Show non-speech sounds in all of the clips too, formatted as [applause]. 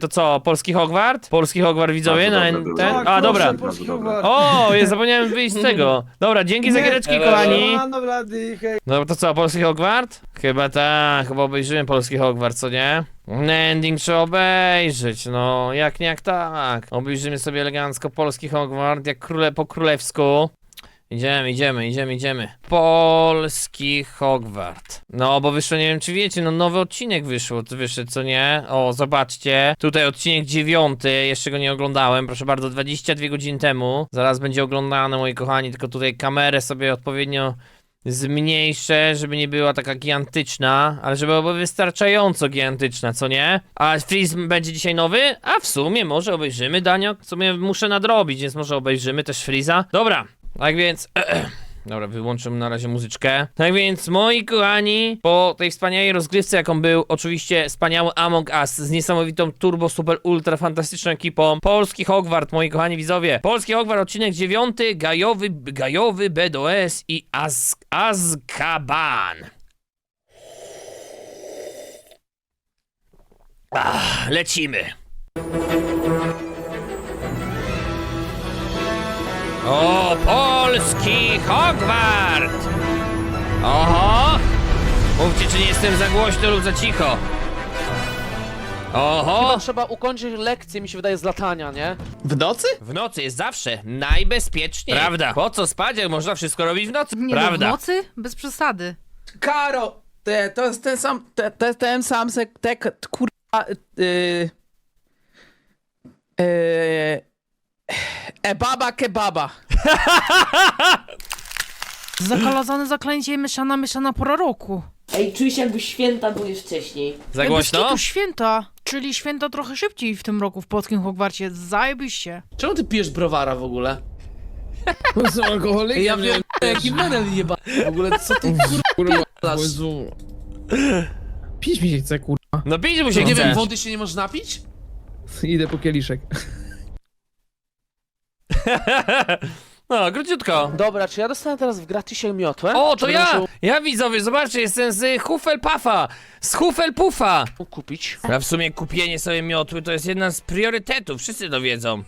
To co, polski Hogwart? Polski Hogwart widzowie Bardzo na dobre ten? Tak, A, dobra. proszę. Polski Bardzo dobre. Hogwart. O, ja zapomniałem wyjść z tego. Dobra, dzięki za giereczki, kochani. Siemano, blady, hej. No to co, polski Hogwart? Chyba tak, chyba obejrzyłem polski Hogwart, co nie? Ending trzeba obejrzeć, no jak nie jak tak. Obejrzymy sobie elegancko polski Hogwart, jak króle po królewsku. Idziemy, idziemy, idziemy, idziemy. Polski Hogwart. No, bo wyszło, nie wiem czy wiecie, no nowy odcinek wyszło, wyszedł, co nie? O, zobaczcie. Tutaj odcinek dziewiąty, jeszcze go nie oglądałem, proszę bardzo, 22 godziny temu. Zaraz będzie oglądany, moi kochani, tylko tutaj kamerę sobie odpowiednio zmniejszę, żeby nie była taka gigantyczna, ale żeby była wystarczająco gigantyczna, co nie? A Freeze będzie dzisiaj nowy? A w sumie może obejrzymy, Daniok. W sumie muszę nadrobić, więc może obejrzymy też Freeza. Dobra, tak więc... [clears throat] Dobra, wyłączymy na razie muzyczkę. Tak więc, moi kochani, po tej wspaniałej rozgrywce, jaką był oczywiście wspaniały Among Us z niesamowitą turbo, super, ultra fantastyczną ekipą, polski Hogwart, moi kochani widzowie. Polski Hogwart, odcinek 9, gajowy, gajowy BDOS i Az Azkaban. Ach, lecimy. O, polski Hogwart! Oho! Mówcie, czy nie jestem za głośno lub za cicho. Oho! Chyba trzeba ukończyć lekcję, mi się wydaje, z latania, nie? W nocy? W nocy jest zawsze najbezpieczniej. Prawda. Po co spać, jak można wszystko robić w nocy? Nie Prawda. no, w nocy? Bez przesady. Karo! Te, to jest ten sam, te, te, ten sam se, te, k- kurwa, y, y, e baba kebaba. [laughs] Zakalazane zaklęcie i mieszana, mieszana pora roku. Ej, czuję się jakby święta były wcześniej. Za głośno? kitu święta, czyli święta trochę szybciej w tym roku w polskim Hogwarcie. Zajebiście. Czemu ty pijesz browara w ogóle? [laughs] Są alkoholikiem, Ja wiem, [laughs] jaki menel jeba. W ogóle, co ty kurwa? Jezu. Pić mi się chce, kurwa. No pić mu się Nie chce. wiem, wody się nie można napić? Idę po kieliszek. [laughs] No, króciutko. Dobra, czy ja dostanę teraz w gratisie miotłę? O, to Czy ja! musiał Ja widzowie, zobaczcie, jestem z Hufflepuffa! Z Hufflepuffa! kupić. A w sumie kupienie sobie miotły to jest jedna z priorytetów, wszyscy to wiedzą.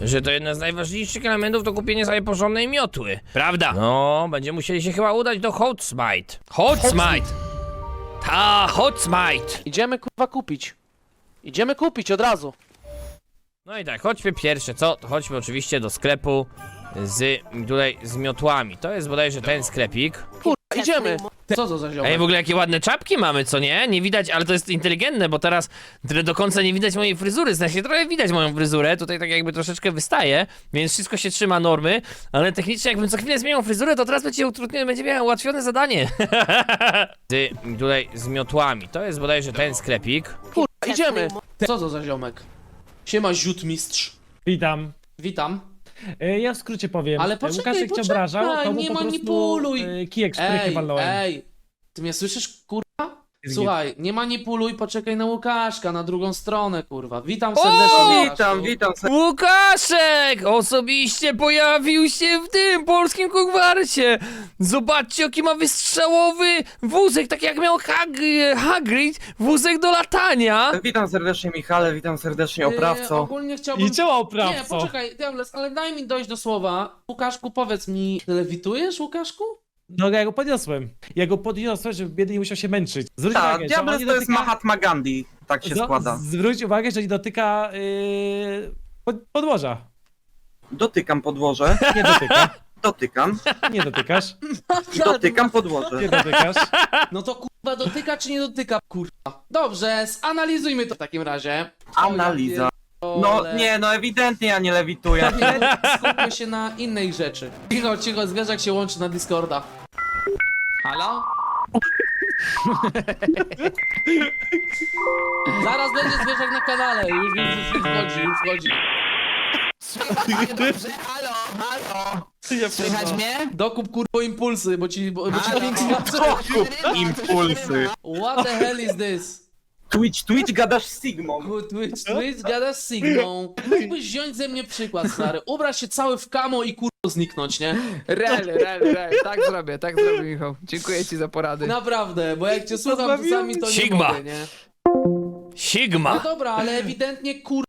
Że to jedna z najważniejszych elementów to kupienie sobie porządnej miotły. Prawda? No, będziemy musieli się chyba udać do Hotsmite. Hotsmite! Ta, Hotsmite! Idziemy kurwa kupić. Idziemy kupić od razu. No i tak, chodźmy pierwsze, co? To chodźmy oczywiście do sklepu z tutaj z miotłami. To jest bodajże ten sklepik. Kurwa, idziemy. Co to za ziomek? Ej, w ogóle jakie ładne czapki mamy, co nie? Nie widać, ale to jest inteligentne, bo teraz tyle do końca nie widać mojej fryzury. W sensie trochę widać moją fryzurę, tutaj tak jakby troszeczkę wystaje, więc wszystko się trzyma normy, ale technicznie jakbym co chwilę zmieniał fryzurę, to teraz będzie utrudnione, będzie miał ułatwione zadanie. [laughs] z, tutaj z miotłami. To jest bodajże ten sklepik. Kurwa, idziemy. Co to za ziomek? Siema, ziutmistrz. Witam. Witam. E, Ja w skrócie powiem. Ale E, poczekaj, Łukaszek cię poczekaj, obrażał, to mu nie po prostu manipuluj. e, kijek z prychy Ej, walnąłem. ej. Ty mnie słyszysz, kurwa? Słuchaj, nie manipuluj, poczekaj na Łukaszka, na drugą stronę, kurwa. Witam serdecznie, Łukaszku. witam. Łukaszek! Osobiście pojawił się w tym polskim kogwarcie! Zobaczcie, jaki ma wystrzałowy wózek, tak jak miał Hag Hagrid, wózek do latania! Witam serdecznie Michale, witam serdecznie Yy, oprawco. ogólnie chciałbym... I ciała Nie, oprawco. poczekaj, Diables, ale daj mi dojść do słowa. Łukaszku, powiedz mi, lewitujesz, Łukaszku? No ja go podniosłem. Ja go podniosłem, żeby biedny nie musiał się męczyć. Zwróć Tak, uwagę, że on Diables nie to jest dotyka... Mahatma Gandhi, tak się składa. Zwróć uwagę, że nie dotyka yy, pod, podłoża. Dotykam podłoże, [laughs] Nie dotyka. dotykam, Nie dotykasz. dotykam podłoże. Nie dotykasz. No to kurwa dotyka czy nie dotyka, kurwa? Dobrze, zanalizujmy to w takim razie. Analiza. No nie, no ewidentnie ja nie lewituję. Nie, [laughs] skupmy się na innej rzeczy. Cicho, cicho, zwierzak się łączy na Discorda. Halo? Zaraz będzie zwierzak na kanale, już, już, już, już wchodzi, już wchodzi. Dobrze, halo, halo. Słychać mnie? Dokup kurwo impulsy, bo ci, bo, bo ci Halo. Impulsy. What the hell is this? Twitch, Twitch gadasz z Sigmą. Ku- Twitch, Twitch gada z Sigmą. Mógłbyś wziąć ze mnie przykład, stary. Ubrać się cały w kamo i kurwa zniknąć, nie? Real, real, real. Tak zrobię, tak zrobię, Michał. Dziękuję ci za porady. Naprawdę, bo jak cię słucham czasami, to nie Sigma. mogę, nie? No Sigma! dobra, ale ewidentnie kurwa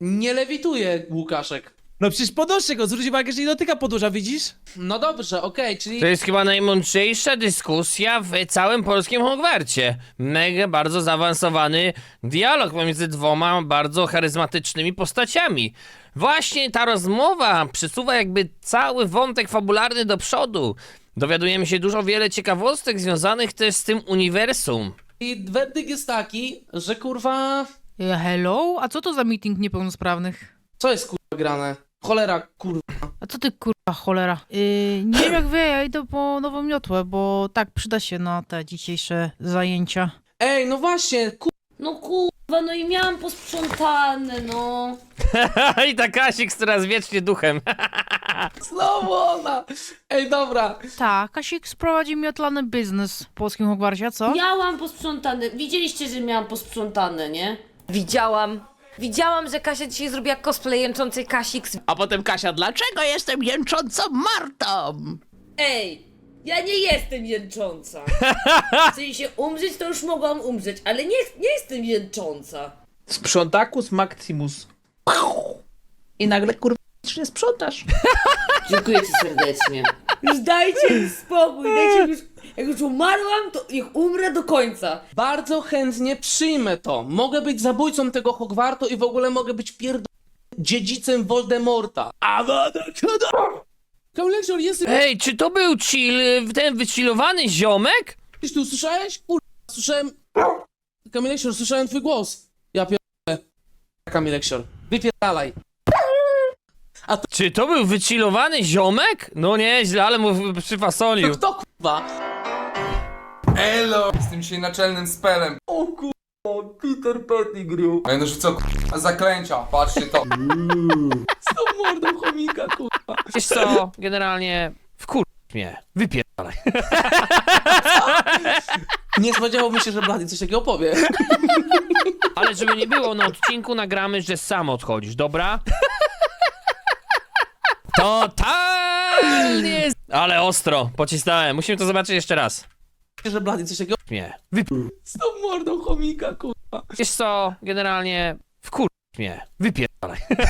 nie lewituje Łukaszek. No przecież podnoszę go, zwróć uwagę, że nie dotyka podłoża, widzisz? No dobrze, okej, czyli To jest chyba najmądrzejsza dyskusja w całym polskim Hogwarcie. Mega bardzo zaawansowany dialog pomiędzy dwoma bardzo charyzmatycznymi postaciami. Właśnie ta rozmowa przesuwa jakby cały wątek fabularny do przodu. Dowiadujemy się dużo wiele ciekawostek związanych też z tym uniwersum. werdykt jest taki, że kurwa... E, Hello? A co to za meeting niepełnosprawnych? Co jest kurwa grane? Cholera, kurwa. A co ty kurwa cholera? Yy, nie wiem jak wy, ja idę po nową miotłę, bo tak przyda się na te dzisiejsze zajęcia. Ej, no właśnie, kurwa. No kurwa, no i miałam posprzątane, no. [laughs] I ta Kasik coraz wiecznie duchem. [laughs] Znowu ona! Ej, dobra. Tak, Kasik sprowadzi miotlany biznes w polskim Hogwarcie, a co? Miałam posprzątane. Widzieliście, że miałam posprzątane, nie? Widziałam. Widziałam, że Kasia dzisiaj zrobiła cosplay jęczącej Kasik z A potem Kasia, dlaczego jestem jęczącą Martą? Ej, ja nie jestem jęcząca. [laughs] W sensie umrzeć to już mogłam umrzeć, ale nie, nie jestem jęcząca. Sprzątakus Maximus. I nagle kurwa nie sprzątasz. Dziękuję ci serdecznie. Już dajcie mi spokój, dajcie mi już... Jak już umarłam, to niech umrę do końca. Bardzo chętnie przyjmę to. Mogę być zabójcą tego Hogwartu i w ogóle mogę być pierd... dziedzicem Voldemorta. A Kamileksion, jesteś Ej, czy to był chill, ten wychillowany ziomek? Ty tu słyszałeś? Kurwa, słyszałem... Kamileksion, słyszałem twój głos. Ja pierdolę. Kamileksion, wypierdalaj. Czy to był wychillowany ziomek? No nieźle, ale mu przyfasolił. To kto kurwa? Elo! Jestem dzisiaj naczelnym spelem. O kurwa, Peter Pettigrew. Będę rzucał k***a zaklęcia, patrzcie to. Z tą mordą chomika, kurwa. Wiesz co, generalnie wkur... mnie. Wypierdalaj. Nie spodziewałbym się, że Blady coś takiego powie. Ale żeby nie było, na odcinku nagramy, że sam odchodzisz, dobra? Totalnie! Ale ostro, pocisnąłem. Musimy to zobaczyć jeszcze raz. Że Blady coś takiego... Nie. Wyp... Z tą mordą chomika, kurwa. Wiesz co, generalnie wkur... mnie. Wypierdalaj. [laughs]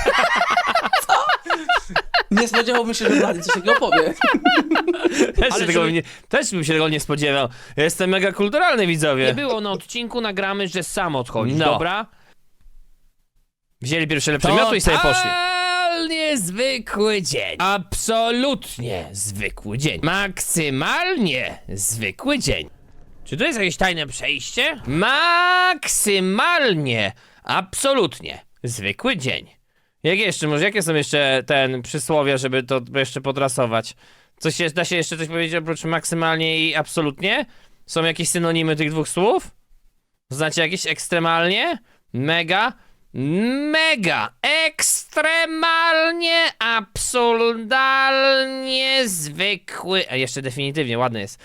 Nie spodziewałbym się, że Blady coś takiego powie. [laughs] Też, Ale się tego żeby- nie, też bym się tego nie spodziewał. Jestem mega kulturalny, widzowie. Nie było, na odcinku nagramy, że sam odchodzisz, No. dobra? Wzięli pierwsze lepsze mioty i sobie poszli. Zwykły dzień. Absolutnie zwykły dzień. Maksymalnie zwykły dzień. Czy to jest jakieś tajne przejście? Maksymalnie, absolutnie zwykły dzień. Jak jeszcze, może jakie są jeszcze ten przysłowia, żeby to jeszcze podrasować? Coś jest, da się jeszcze coś powiedzieć oprócz maksymalnie i absolutnie? Są jakieś synonimy tych dwóch słów? Znacie jakieś ekstremalnie? Mega? Mega! Ekstremalnie, absurdalnie zwykły. A jeszcze definitywnie, ładny jest.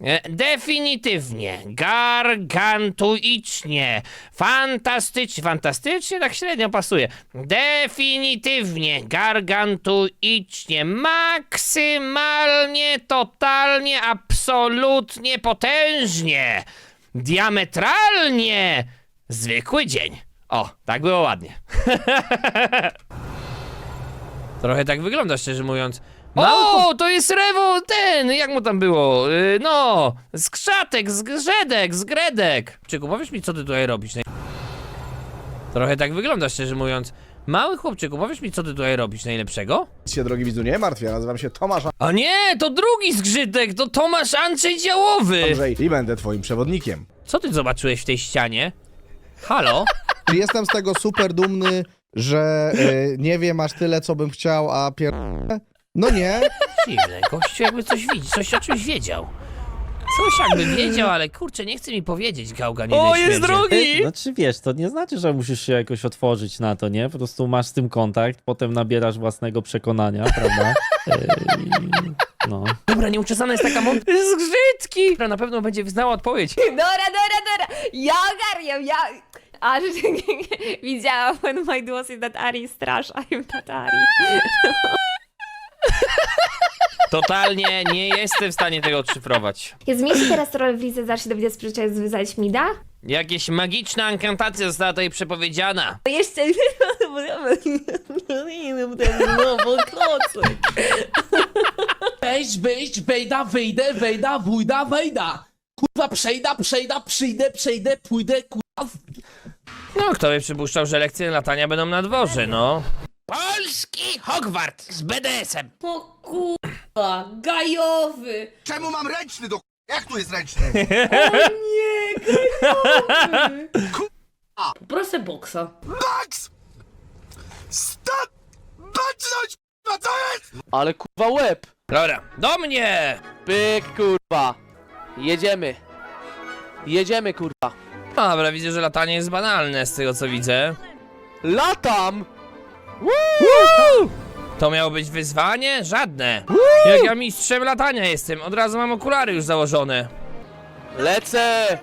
E, Definitywnie, gargantuicznie, fantastycznie, fantastycznie tak średnio pasuje. Definitywnie, gargantuicznie, maksymalnie, totalnie, absolutnie, potężnie, diametralnie, zwykły dzień. O, tak było ładnie. [laughs] Trochę tak wygląda, szczerze mówiąc. O, to jest Rewo, ten, jak mu tam było? Yy, no, skrzatek, zgrzedek, zgredek. Czyku, powiesz mi, co ty tutaj robisz? naj- Trochę tak wygląda, szczerze mówiąc. Mały chłopczyku, powiesz mi, co ty tutaj robisz najlepszego? się, drogi widzu, nie martw, ja nazywam się Tomasz A nie, to drugi zgrzytek, to Tomasz Andrzej Działowy. Andrzej i będę twoim przewodnikiem. Co ty zobaczyłeś w tej ścianie? Halo? Jestem z tego super dumny, że y, nie wiem aż tyle, co bym chciał, a pier... No nie, Dziwne, gościu jakby coś widzi, coś o czymś wiedział. Coś jakby wiedział, ale kurczę, nie chce mi powiedzieć, gałga nie O, jest śmierdzie. drugi! Znaczy wiesz, to nie znaczy, że musisz się jakoś otworzyć na to, nie? Po prostu masz z tym kontakt, potem nabierasz własnego przekonania, prawda? [laughs] Yy, no. Dobra, nieuczesana jest taka mądra. Zgrzytki! Która na pewno będzie znała odpowiedź. Dora, Dora, Dora! Ja ogarniam, ja... Aż [laughs] widziałam when my głos is that Ari strasz, I'm that Ari. Totalnie nie jestem w stanie tego odszyfrować. Ja zmieści teraz rolę w lidze, zacznie do widać z wyzwać Mida? Jakieś magiczna inkantacja została tutaj przepowiedziana. To jeszcze... No, bo klocek. Wejść, wyjść, wejda, wyjdę, wejda, wójda, wejda. Kurwa, przejda, przejda, przyjdę, przejdę, pójdę, kurwa. No, kto by przypuszczał, że lekcje latania będą na dworze, no. Polski Hogwart z BDS-em. O kurwa, gajowy! Czemu mam ręczny do Jak tu jest ręczny? [laughs] [laughs] Proszę boksa. Max! Stop! Baczność! No co jest? Ale kurwa łeb! Dobra, do mnie! Pyk, kurwa! Jedziemy! Jedziemy, kurwa! Dobra, widzę, że latanie jest banalne z tego co widzę. Latam! To miało być wyzwanie? Żadne. Jak ja mistrzem latania jestem, od razu mam okulary już założone. Lecę!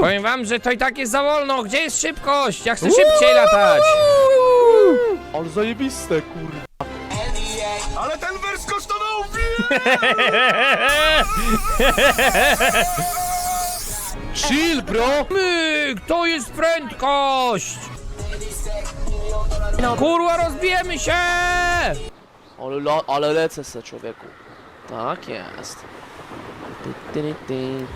Powiem wam, że to i tak jest za wolno. Gdzie jest szybkość? Ja chcę szybciej latać. Ale zajebiste, kurwa! Ale ten wers kosztował [laughs] Chill, bro! Myk, to jest prędkość! Kurwa, rozbijemy się! Ale, ale lecę se, człowieku. Tak jest. Ty, ty, ty, ty.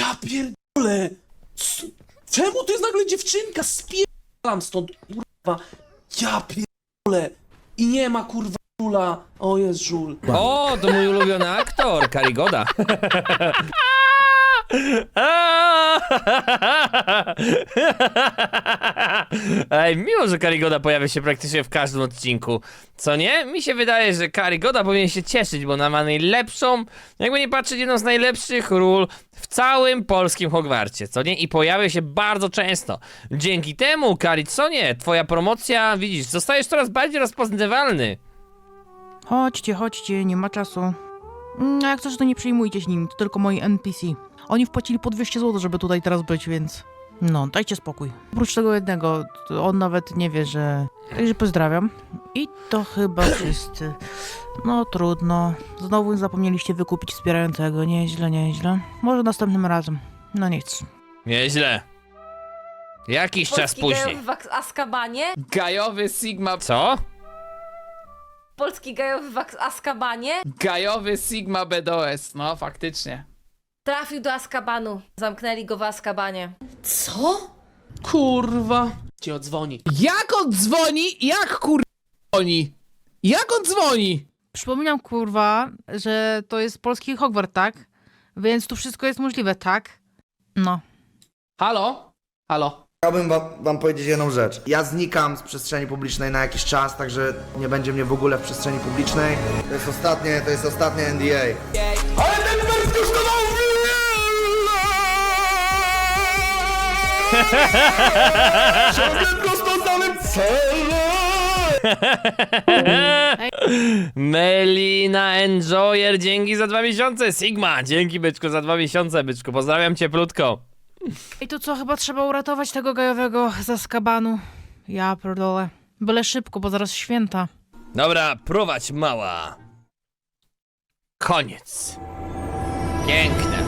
Ja pierdolę! C- Czemu to jest nagle dziewczynka? Spierdalam stąd, kurwa. Ja pierdolę! I nie ma, kurwa, żula. O, jest żul. O, to mój ulubiony aktor, Karigoda. [laughs] [laughs] Ej, miło, że Karigoda pojawia się praktycznie w każdym odcinku. Co nie? Mi się wydaje, że Karigoda powinien się cieszyć, bo ona ma najlepszą, jakby nie patrzeć, jedną z najlepszych ról w całym polskim Hogwarcie, co nie? I pojawia się bardzo często. Dzięki temu, Kari, co nie? Twoja promocja, widzisz, zostajesz coraz bardziej rozpoznawalny. Chodźcie, chodźcie, nie ma czasu. Mm, A jak coś, to nie przejmujcie się nim, to tylko moi NPC. Oni wpłacili po 200 zł, żeby tutaj teraz być, więc... No, dajcie spokój. Oprócz tego jednego, on nawet nie wie, że... Także pozdrawiam. I to chyba [coughs] wszyscy. No, trudno. Znowu zapomnieliście wykupić wspierającego. Nieźle, nieźle. Może następnym razem. No nic. Nieźle. Jakiś czas Polski później. gajowy w Azkabanie? Gajowy Sigma... Co? Polski gajowy w Azkabanie? Gajowy Sigma BDOS, no faktycznie. Trafił do Azkabanu. Zamknęli go w Azkabanie. Co? Kurwa. Ci odzwoni. Jak on dzwoni? Jak kur... dzwoni? Jak on dzwoni? Przypominam, kurwa, że to jest polski Hogwart, tak? Więc tu wszystko jest możliwe, tak? No. Halo? Halo? Chciałbym wam, wam powiedzieć jedną rzecz. Ja znikam z przestrzeni publicznej na jakiś czas, także nie będzie mnie w ogóle w przestrzeni publicznej. To jest ostatnie, to jest ostatnie NDA. Ale ten Ciągle prosto znanym Melina Enjoyer, dzięki za dwa miesiące. Sigma, dzięki byczku za dwa miesiące, byczku. Pozdrawiam cieplutko. I to co, chyba trzeba uratować tego gajowego z skabanu. Ja pierdolę. Byle szybko, bo zaraz święta. Dobra, prowadź mała. Koniec. Piękne.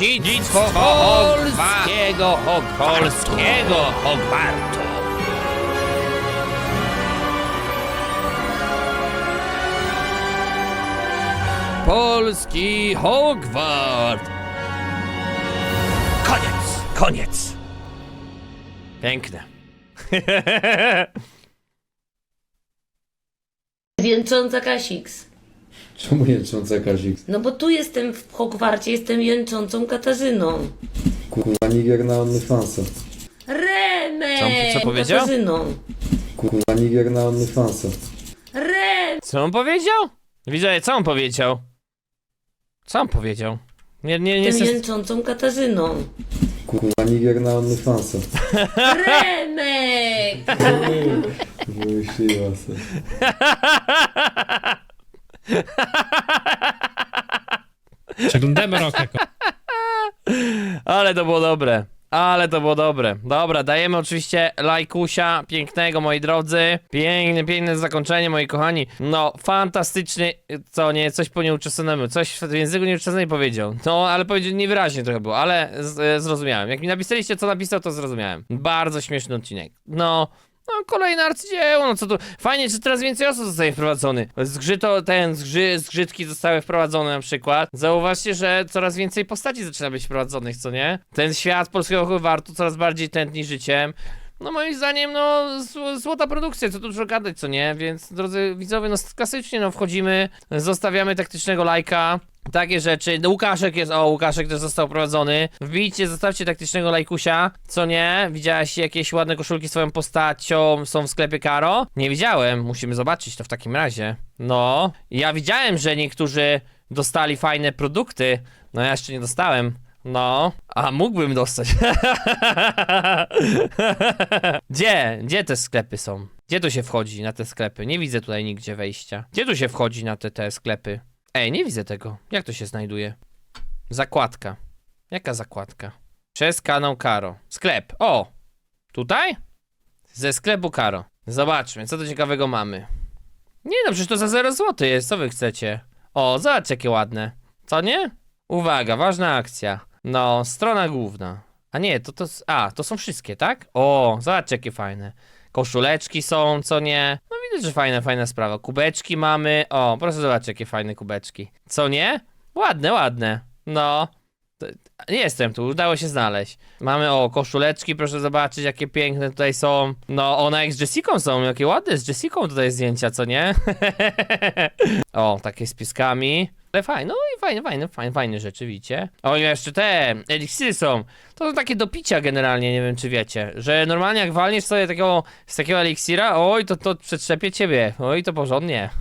Dziedzictwo polskiego, polskiego Hogwartu. polski Hogwart. Koniec, koniec. Piękne. [laughs] Jęcząca Kasiks. Czemu jęcząca Kazik? No bo tu jestem w Hogwarcie, jestem jęczącą Katarzyną. Kurwa, nigier na OnlyFansa. Remek! Co- co powiedział? Katarzyną. Kurwa, nigier na OnlyFansa. Remek! Co on powiedział? Widzowie, co on powiedział? Co on powiedział? Nie, nie, nie Jestem jestem... jęczącą Katarzyną. Kurwa, nigier na OnlyFansa. Remek! [laughs] Wymyśliła se. [laughs] [laughs] Przeglądamy rok jako. Ale to było dobre. Ale to było dobre. Dobra, dajemy oczywiście lajkusia pięknego, moi drodzy. Piękne, piękne zakończenie, moi kochani. No, fantastyczny, co nie, coś po nieuczesonemu, coś w języku nieuczesonym powiedział. No, ale powiedział niewyraźnie trochę było, ale z, e, zrozumiałem. Jak mi napisaliście, co napisał, to zrozumiałem. Bardzo śmieszny odcinek. No, no, kolejne arcydzieło, no co tu. Fajnie, że teraz więcej osób zostaje wprowadzony. Zgrzyto, ten, zgrzy, zgrzytki zostały wprowadzone na przykład. Zauważcie, że coraz więcej postaci zaczyna być wprowadzonych, co nie? Ten świat polskiego Hogwartu coraz bardziej tętni życiem. No moim zdaniem, no, zł- złota produkcja, co tu dużo gadać, co nie? Więc, drodzy widzowie, no klasycznie, no, wchodzimy, zostawiamy taktycznego lajka, takie rzeczy. Łukaszek jest, o, Łukaszek też został prowadzony. Wbijcie, zostawcie taktycznego lajkusia, co nie? Widziałaś jakieś ładne koszulki swoją postacią są w sklepie Karo? Nie widziałem, musimy zobaczyć to w takim razie. No, ja widziałem, że niektórzy dostali fajne produkty, no ja jeszcze nie dostałem. No, a mógłbym dostać. [laughs] Gdzie? Gdzie te sklepy są? Gdzie tu się wchodzi na te sklepy? Nie widzę tutaj nigdzie wejścia. Gdzie tu się wchodzi na te, te sklepy? Ej, nie widzę tego. Jak to się znajduje? Zakładka. Jaka zakładka? Przez kanał Karo. Sklep. O! Tutaj? Ze sklepu Karo. Zobaczmy, co tu ciekawego mamy. Nie no, przecież to za 0 zł jest. Co wy chcecie? O, zobacz jakie ładne. Co nie? Uwaga, ważna akcja. No, strona główna. A nie, to to. A, to są wszystkie, tak? O, zobaczcie jakie fajne. Koszuleczki są, co nie? No widać, że fajna, fajna sprawa. Kubeczki mamy. O, proszę zobaczyć, jakie fajne kubeczki. Co nie? Ładne, ładne. No. Nie jestem tu, udało się znaleźć. Mamy, o, koszuleczki, proszę zobaczyć, jakie piękne tutaj są. No, one jak z Jessiką są, jakie ładne z Jessiką tutaj zdjęcia, co nie? [laughs] o, takie z pieskami. Ale fajne, no fajne, fajne, fajne, fajne rzeczy, widzicie? O, jeszcze te eliksiry są. To są takie do picia generalnie, nie wiem czy wiecie, że normalnie jak walniesz sobie takiego, z takiego eliksira, oj, to to przetrzepie ciebie, oj, to porządnie. [laughs]